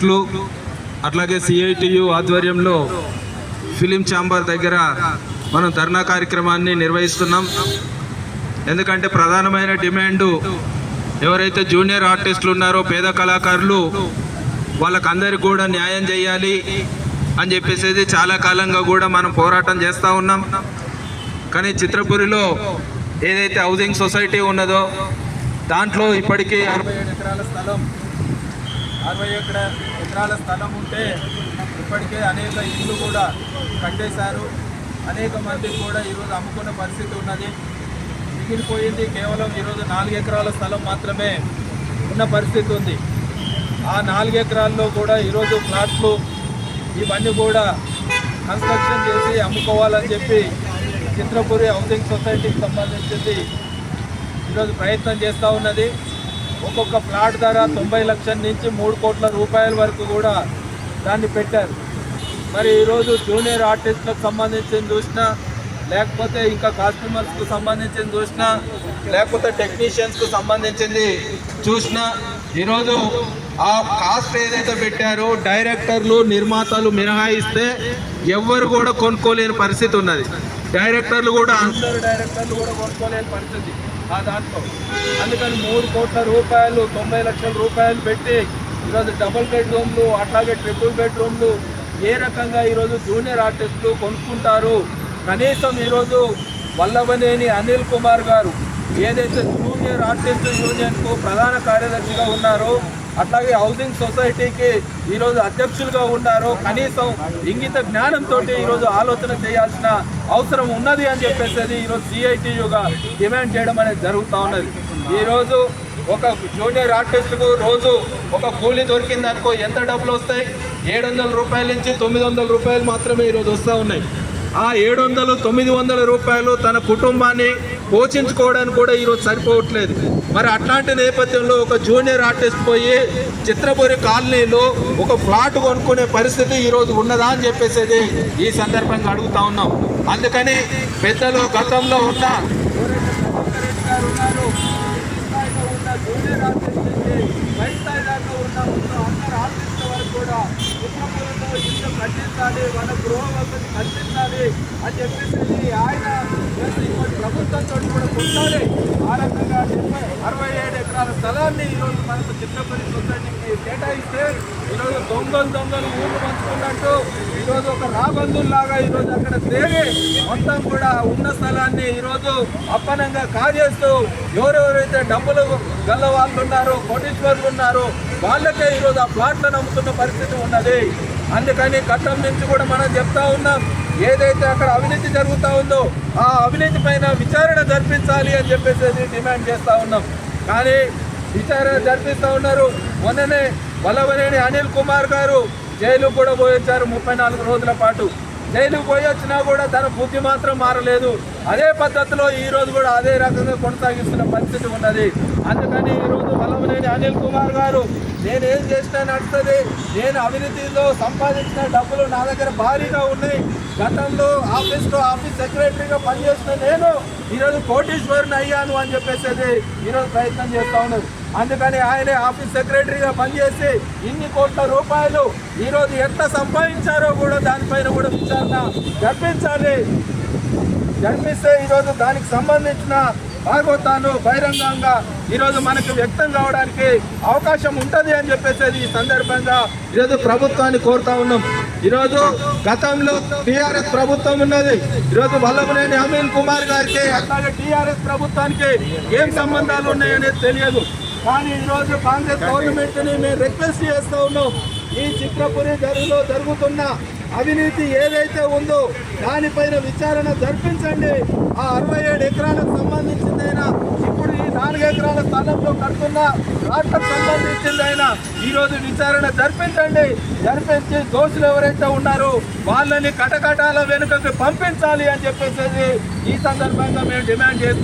ట్రస్ట్లు అట్లాగే సిఐటియు ఆధ్వర్యంలో film chamber దగ్గర మనం ధర్నా కార్యక్రమాన్ని నిర్వహిస్తున్నాం. ఎందుకంటే ప్రధానమైన డిమాండు ఎవరైతే జూనియర్ ఆర్టిస్టులు ఉన్నారో పేద కళాకారులు వాళ్ళకందరికి కూడా న్యాయం చేయాలి అని చెప్పేసి చాలా కాలంగా కూడా మనం పోరాటం చేస్తూ ఉన్నాం. కానీ చిత్రపురిలో ఏదైతే హౌసింగ్ సొసైటీ ఉన్నదో దాంట్లో ఇప్పటికీ అరవై ఏడు ఎకరాల స్థలం అరవై ఎక్కడ ఎకరాల స్థలం ఉంటే ఇప్పటికే అనేక ఇళ్ళు కూడా కట్టేశారు. అనేక మంది కూడా ఈరోజు అమ్ముకున్న పరిస్థితి ఉన్నది. మిగిలిపోయింది కేవలం ఈరోజు నాలుగు ఎకరాల స్థలం మాత్రమే ఉన్న పరిస్థితి ఉంది. ఆ నాలుగు ఎకరాల్లో కూడా ఈరోజు ప్లాట్లు ఇవన్నీ కూడా కన్స్ట్రక్షన్ చేసి అమ్ముకోవాలని చెప్పి చిత్రపురి హౌసింగ్ సొసైటీకి సంబంధించింది ఈరోజు ప్రయత్నం చేస్తూ ఉన్నది. ఒక్కొక్క ప్లాట్ ధర తొంభై లక్షల నుంచి మూడు కోట్ల రూపాయల వరకు కూడా దాన్ని పెట్టారు. మరి ఈరోజు జూనియర్ ఆర్టిస్టులకు సంబంధించిన చూసినా లేకపోతే ఇంకా కాస్ట్యూమర్స్కు సంబంధించిన చూసినా లేకపోతే టెక్నీషియన్స్కు సంబంధించింది చూసినా ఈరోజు ఆ కాస్ట్ ఏదైతే పెట్టారో డైరెక్టర్లు నిర్మాతలు మినహాయిస్తే ఎవ్వరు కూడా కొనుక్కోలేని పరిస్థితి ఉన్నది. డైరెక్టర్లు కూడా అందరు డైరెక్టర్లు కూడా కొనుక్కోలేని పరిస్థితి. ఆ దాంట్లో అందుకని మూడు కోట్ల రూపాయలు తొంభై లక్షల రూపాయలు పెట్టి ఈరోజు డబుల్ బెడ్రూమ్లు అట్లాగే ట్రిపుల్ బెడ్రూమ్లు ఏ రకంగా ఈరోజు జూనియర్ ఆర్టిస్టులు కొనుక్కుంటారు? కనీసం ఈరోజు వల్లభనేని అనిల్ కుమార్ గారు ఏదైతే జూనియర్ ఆర్టిస్ట్ యూనియన్కు ప్రధాన కార్యదర్శిగా ఉన్నారో అట్లాగే హౌసింగ్ సొసైటీకి ఈరోజు అధ్యక్షులుగా ఉన్నారో. కనీసం ఇంగిత జ్ఞానంతో ఈరోజు ఆలోచన చేయాల్సిన అవసరం ఉన్నది అని చెప్పేసి ఈరోజు సిఐటియుగా డిమాండ్ చేయడం అనేది జరుగుతూ ఉన్నది. ఈరోజు ఒక జూనియర్ ఆర్టిస్ట్కు రోజు ఒక కూలీ దొరికిందనుకో ఎంత డబ్బులు వస్తాయి? ఏడు వందల రూపాయల నుంచి తొమ్మిది వందల రూపాయలు మాత్రమే ఈరోజు వస్తూ ఉన్నాయి. ఆ ఏడు వందలు తొమ్మిది వందల రూపాయలు తన కుటుంబాన్ని పోషించుకోవడానికి కూడా ఈరోజు సరిపోవట్లేదు. మరి అట్లాంటి నేపథ్యంలో ఒక జూనియర్ ఆర్టిస్ట్ పోయి చిత్రపురి కాలనీలో ఒక ప్లాట్ కొనుక్కునే పరిస్థితి ఈరోజు ఉన్నదా అని చెప్పేసేది ఈ సందర్భంగా అడుగుతా ఉన్నాం. అందుకని పెద్దలు గతంలో ఉన్న జూనియర్ ఆర్టిస్ట్ నుంచి పై స్థాయి దాకా ఉన్న అందరు ఆర్టిస్టుల వరకు కూడా చిత్రపురంలో ఇల్లు కట్టించాలి మన గృహ వసతి కట్టించాలి అని చెప్పేసి ఆయన ప్లస్ ఇప్పటి ప్రభుత్వంతో కూడా కొట్టాలి ఆ రకంగా అరవై ఏడు ఎకరాల స్థలాన్ని ఈరోజు మనకు చిత్తపల్లి సొసైటీకి కేటాయిస్తే ఈరోజు దొంగలు దొంగలు ఊళ్ళు పంచుకున్నట్టు ఈరోజు ఒక రాబందుల్లాగా ఈరోజు అక్కడ చేరి మొత్తం కూడా ఉన్న స్థలాన్ని ఈరోజు అప్పనంగా కాజేస్తూ ఎవరెవరైతే డబ్బులు గల్ల వాళ్ళు ఉన్నారో కోటీశ్వరులు ఉన్నారో వాళ్ళకే ఈరోజు ఆ ప్లాట్లను అమ్ముతున్న పరిస్థితి ఉన్నది. అందుకని కట్టం నుంచి కూడా మనం చెప్తా ఉన్నాం ఏదైతే అక్కడ అవినీతి జరుగుతూ ఉందో ఆ అవినీతి పైన విచారణ జరిపించాలి అని చెప్పేసి డిమాండ్ చేస్తూ ఉన్నాం. కానీ విచారణ జరిపిస్తూ ఉన్నారు. మొన్ననే వల్లవనేని అనిల్ కుమార్ గారు జైలు కూడా పోయొచ్చారు ముప్పై నాలుగు రోజుల పాటు. జైలుకు పోయి వచ్చినా కూడా తన బుద్ధి మాత్రం మారలేదు. అదే పద్ధతిలో ఈ రోజు కూడా అదే రకంగా కొనసాగిస్తున్న పరిస్థితి ఉన్నది. అందుకని ఈ రోజు వల్లవనేని అనిల్ కుమార్ గారు నేను ఏం చేసినా నడుస్తుంది. నేను అవినీతిలో సంపాదించిన డబ్బులు నా దగ్గర భారీగా ఉన్నాయి. గతంలో ఆఫీస్లో ఆఫీస్ సెక్రటరీగా పనిచేసిన నేను ఈరోజు కోటీశ్వరుని అయ్యాను అని చెప్పేసి ఈరోజు ప్రయత్నం చేస్తా ఉన్నాను అందుకని ఆయనే ఆఫీస్ సెక్రటరీగా పనిచేసి ఇన్ని కోట్ల రూపాయలు ఈరోజు ఎట్లా సంపాదించారో కూడా దానిపైన కూడా విచారణ జరిపించాలి జన్మిస్తే ఈరోజు దానికి సంబంధించిన భాగవతాలు బహిరంగంగా ఈరోజు మనకు వ్యక్తం కావడానికి అవకాశం ఉంటుంది అని చెప్పేసి ఈ సందర్భంగా ఈరోజు ప్రభుత్వాన్ని కోరుతా ఉన్నాం. ఈరోజు గతంలో టీఆర్ఎస్ ప్రభుత్వం ఉన్నది. ఈరోజు వల్లభనేని అనిల్ కుమార్ గారికి అట్లాగే టీఆర్ఎస్ ప్రభుత్వానికి ఏం సంబంధాలు ఉన్నాయనేది తెలియదు. కానీ ఈరోజు కాంగ్రెస్ గవర్నమెంట్ని మేము రిక్వెస్ట్ చేస్తూ ఉన్నాం. ఈ చిత్రపురి జరుగులో జరుగుతున్న అవినీతి ఏదైతే ఉందో దానిపైన విచారణ జరిపించండి. ఆ అరవై ఏడు ఎకరాలకు సంబంధించిందైనా ఇప్పుడు ఈ నాలుగు ఎకరాల స్థలంలో కడుతున్న రాష్ట్రం సంబంధించిందైనా ఈరోజు విచారణ జరిపించండి. జరిపించి దోషులు ఎవరైతే ఉన్నారో వాళ్ళని కటకటాల వెనుకకు పంపించాలి అని చెప్పేసి ఈ సందర్భంగా మేము డిమాండ్ చేస్తున్నాం.